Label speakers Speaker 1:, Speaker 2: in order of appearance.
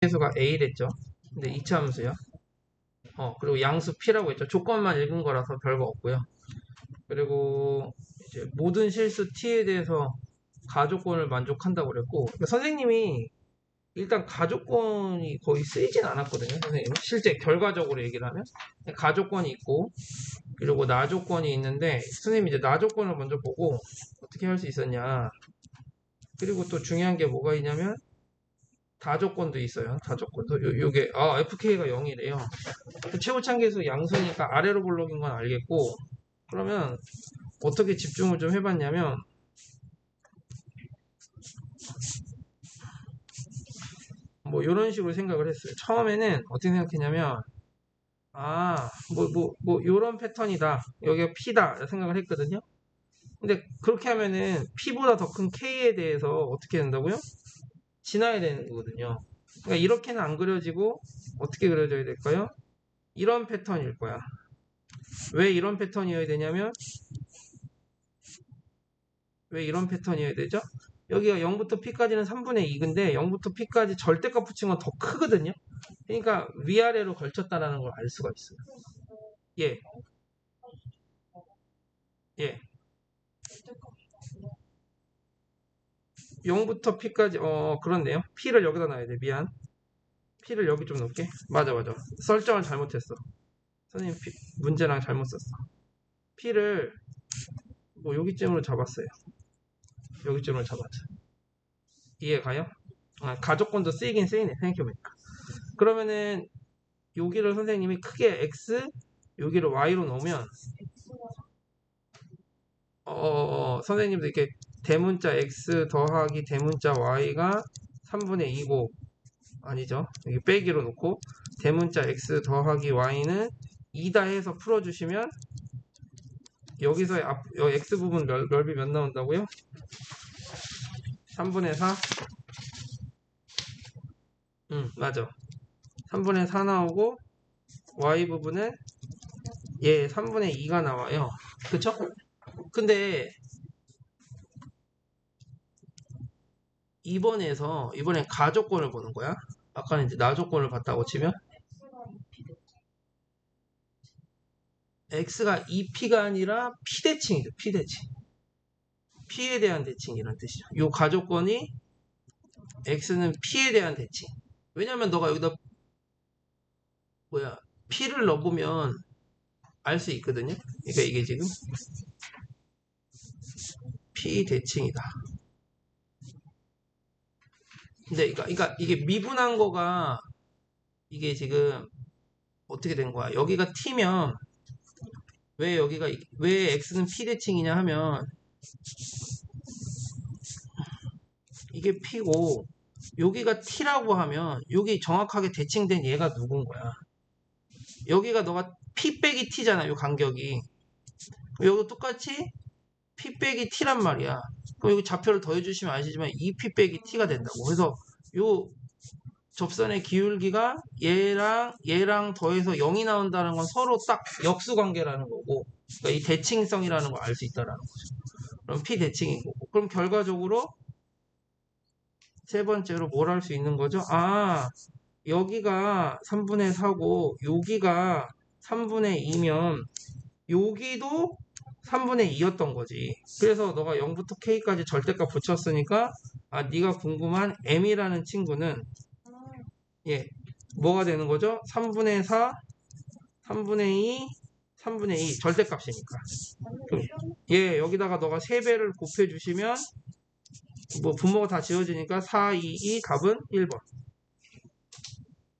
Speaker 1: 함수가 A랬죠. 근데 2차 함수요. 어, 그리고 양수 P라고 했죠. 조건만 읽은 거라서 별거 없고요. 그리고 이제 모든 실수 T에 대해서 가조건을 만족한다고 그랬고 그러니까 선생님이 일단 가조건이 거의 쓰이진 않았거든요. 선생님 실제 결과적으로 얘기를 하면 가조건이 있고 그리고 나조건이 있는데 선생님이 이제 나조건을 먼저 보고 어떻게 할 수 있었냐 그리고 또 중요한 게 뭐가 있냐면 다조건도 있어요. 다조건도 요, 요게 아 FK가 0이래요. 최고창계수 양수니까 아래로 볼록인 건 알겠고 그러면 어떻게 집중을 좀 해봤냐면 뭐 이런 식으로 생각을 했어요. 처음에는 어떻게 생각했냐면 아 뭐 뭐 뭐 이런 패턴이다 여기가 P다 생각을 했거든요. 근데 그렇게 하면은 P보다 더 큰 K에 대해서 어떻게 된다고요? 지나야 되는 거거든요. 그러니까 이렇게는 안 그려지고 어떻게 그려져야 될까요? 이런 패턴일 거야. 왜 이런 패턴이어야 되냐면 왜 이런 패턴이어야 되죠? 여기가 0부터 P까지는 3분의 2인데 0부터 P까지 절대값 붙인 건 더 크거든요. 그러니까 위아래로 걸쳤다라는 걸 알 수가 있어요. 예. 예. 0부터 P까지 어 그렇네요. P를 여기다 놔야 돼. 미안. P를 여기 좀 놓을게. 맞아 맞아. 설정을 잘못했어. 선생님 P, 문제랑 잘못 썼어. P를 뭐 여기쯤으로 잡았어요. 여기쯤으로 잡았죠. 이해 가요? 아, 가족권도 쓰이긴 쓰이네 생각해보니까. 그러면은 여기를 선생님이 크게 X 여기를 Y로 어, 어, 선생님도 이렇게 대문자 X 더하기 대문자 Y가 3분의 2고 아니죠. 여기 빼기로 놓고 대문자 X 더하기 Y는 2다 해서 풀어주시면 여기서의 앞, 여 X 부분 넓, 넓이 몇 나온다고요? 3분의 4? 응, 맞아. 3분의 4 나오고 Y 부분은 예, 3분의 2가 나와요. 그쵸? 근데 이번에서 이번엔 가조건을 보는 거야. 아까는 이제 나조건을 봤다고 치면 x가 2p가 아니라 p대칭이죠. p대칭. p에 대한 대칭이란 뜻이죠. 이 가조건이 x는 p에 대한 대칭. 왜냐면 너가 여기다 뭐야 p를 넣어보면 알 수 있거든요. 그러니까 이게 지금 p 대칭이다. 근데 그러니까, 그러니까 이게 미분한 거가 이게 지금 어떻게 된 거야? 여기가 t면 왜 여기가 왜 x는 p 대칭이냐 하면 이게 p고 여기가 t라고 하면 여기 정확하게 대칭된 얘가 누군 거야? 여기가 너가 p 빼기 t잖아, 요 간격이. 여기도 똑같이 빼기 t란 말이야. 그럼 여기 좌표를 더해주시면 아시지만 2p 빼기 t가 된다고. 그래서 요 접선의 기울기가 얘랑 얘랑 더해서 0이 나온다는 건 서로 딱 역수 관계라는 거고 그러니까 이 대칭성이라는 걸 알 수 있다라는 거죠. 그럼 p 대칭인 거고. 그럼 결과적으로 세 번째로 뭘 할 수 있는 거죠? 아 여기가 3분의 4고 여기가 3분의 2면 여기도 3분의 2였던 거지. 그래서 너가 0부터 k까지 절대값 붙였으니까 아 네가 궁금한 m이라는 친구는 예 뭐가 되는 거죠? 3분의 4, 3분의 2, 3분의 2 절대값이니까. 예 여기다가 너가 3배를 곱해주시면 뭐 분모가 다 지워지니까 4, 2, 2 답은 1번.